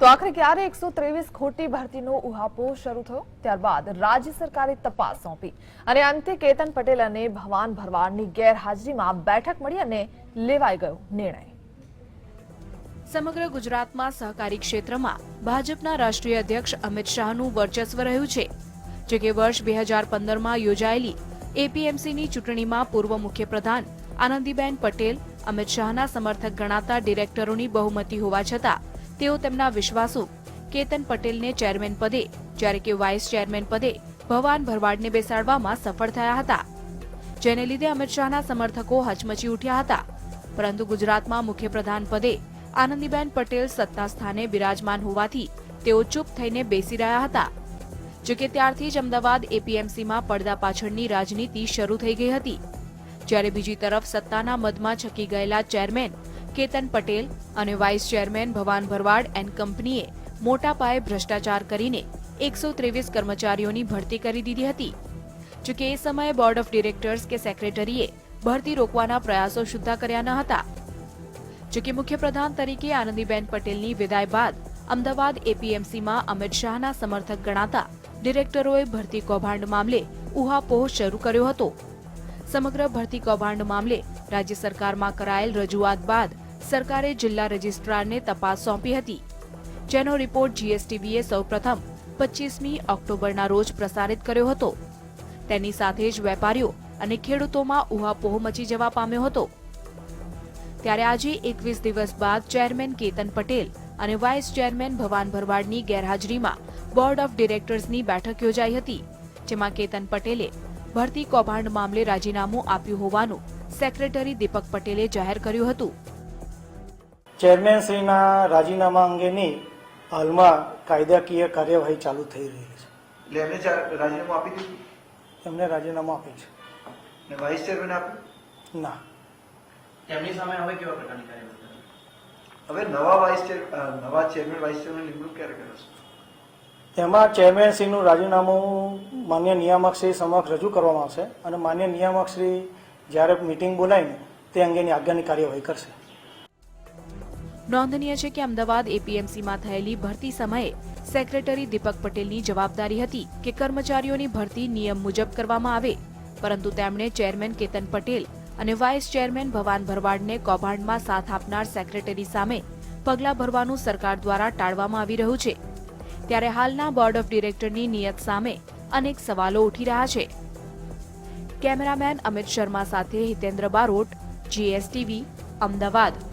તો આખરે ક્યારે એકસો ત્રેવીસ ખોટી ભરતીનો ઉહાપો શરૂ થયો? ત્યારબાદ રાજ્ય સરકારે તપાસ સોંપી અને અંતે કેતન પટેલ અને ભવાન ભરવાડની ગેરહાજરીમાં બેઠક મળી અને લેવાઈ ગયો નિર્ણય. સમગ્ર ગુજરાતમાં સહકારી ક્ષેત્રમાં ભાજપના રાષ્ટ્રીય અધ્યક્ષ અમિત શાહનું વર્ચસ્વ રહ્યું છે, જો કે વર્ષ બે હજાર પંદરમાં યોજાયેલી એપીએમસીની ચૂંટણીમાં પૂર્વ મુખ્યપ્રધાન આનંદીબેન પટેલ અમિત શાહના સમર્થક ગણાતા ડિરેક્ટરોની બહુમતી હોવા છતાં તેઓ તેમના વિશ્વાસુ. કેતન પટેલને ચેરમેન પદે, જ્યારે કે વાઇસ ચેરમેન પદે ભવાન ભરવાડને બેસાડવામાં સફળ થયા હતા. જેને લીધે અમિત શાહના સમર્થકો હચમચી ઉઠ્યા હતા. પરંતુ ગુજરાતમાં મુખ્યપ્રધાન પદે આનંદીબેન પટેલ સત્તા સ્થાને બિરાજમાન હોવાથી તેઓ ચૂપ થઈને બેસી રહ્યા હતા. જો કે ત્યારથી જ અમદાવાદ એપીએમસીમાં પડદા પાછળની રાજનીતિ શરૂ થઈ ગઈ હતી. જ્યારે બીજી તરફ સત્તાના મદમાં છકી ગયેલા ચેરમેન કેતન પટેલ અને vice chairman Bhavan Bharwad and કંપનીએ મોટા પાયે ભ્રષ્ટાચાર કરીને એકસો ત્રેવીસ કર્મચારીઓની ભરતી કરી દીધી હતી. જોકે એ સમયે બોર્ડ ઓફ ડિરેક્ટર્સ કે સેક્રેટરીએ ભરતી રોકવાના પ્રયાસો સુદ્ધા કર્યા ન હતા. જોકે મુખ્યપ્રધાન તરીકે આનંદીબેન પટેલની વિદાય બાદ અમદાવાદ એપીએમસીમાં અમિત શાહના સમર્થક ગણાતા ડિરેક્ટરોએ ભરતી કૌભાંડ મામલે ઉહાપોહ શરૂ કર્યો હતો. સમગ્ર ભરતી કૌભાંડ મામલે રાજ્ય સરકારમાં કરાયેલ રજૂઆત બાદ સરકારે જિલ્લા રજિસ્ટ્રારને તપાસ સોંપી હતી. જેનો રિપોર્ટ જીએસટીવીએ સૌપ્રથમ પચીસમી ઓક્ટોબરના રોજ પ્રસારિત કર્યો હતો. તેની સાથે જ વેપારીઓ અને ખેડૂતોમાં ઉહાપોહ મચી જવા પામ્યો હતો. ત્યારે આજે એકવીસ દિવસ બાદ ચેરમેન કેતન પટેલ અને વાઇસ ચેરમેન ભવાન ભરવાડની ગેરહાજરીમાં બોર્ડ ઓફ ડિરેક્ટર્સની બેઠક યોજાઈ હતી, જેમાં કેતન પટેલે ભરતી કૌભાંડ મામલે રાજીનામું આપ્યું હોવાનું સેક્રેટરી દીપક પટેલે જાહેર કર્યું હતું. ચેરમેનશ્રીના રાજીનામા અંગેની હાલમાં કાયદાકીય કાર્યવાહી ચાલુ થઈ રહી છે. એટલે એમને રાજીનામું આપી દીધું? એમને રાજીનામું આપ્યું છે. ને વાઇસ ચેરમેન આપ્યું? ના. તેમની સામે હવે કેવા પ્રકારની કાર્યવાહી હવે નવા વાઇસ ચેર નવા ચેરમેન વાઇસ ચેરમેન નિમણૂક ક્યારે કરશે તેમાં ચેરમેનશ્રીનું રાજીનામું માન્ય નિયામકશ્રી સમક્ષ રજૂ કરવામાં આવશે અને માન્ય નિયામકશ્રી જ્યારે મિટિંગ બોલાવીને તે અંગેની આજ્ઞાની કાર્યવાહી કરશે. નોંધનીય છે કે અમદાવાદ એપીએમસીમાં થયેલી ભરતી સમયે સેક્રેટરી દીપક પટેલની જવાબદારી હતી કે કર્મચારીઓની ભરતી નિયમ મુજબ કરવામાં આવે. પરંતુ તેમણે ચેરમેન કેતન પટેલ અને વાઇસ ચેરમેન ભવાન ભરવાડને કૌભાંડમાં સાથ આપનાર સેક્રેટરી સામે પગલાં ભરવાનું સરકાર દ્વારા ટાળવામાં આવી રહ્યું છે. ત્યારે હાલના બોર્ડ ઓફ ડિરેક્ટરની નિયત સામે અનેક સવાલો ઉઠી રહ્યા છે. કેમેરામેન અમિત શર્મા સાથે હિતેન્દ્ર બારોટ જીએસટીવી અમદાવાદ.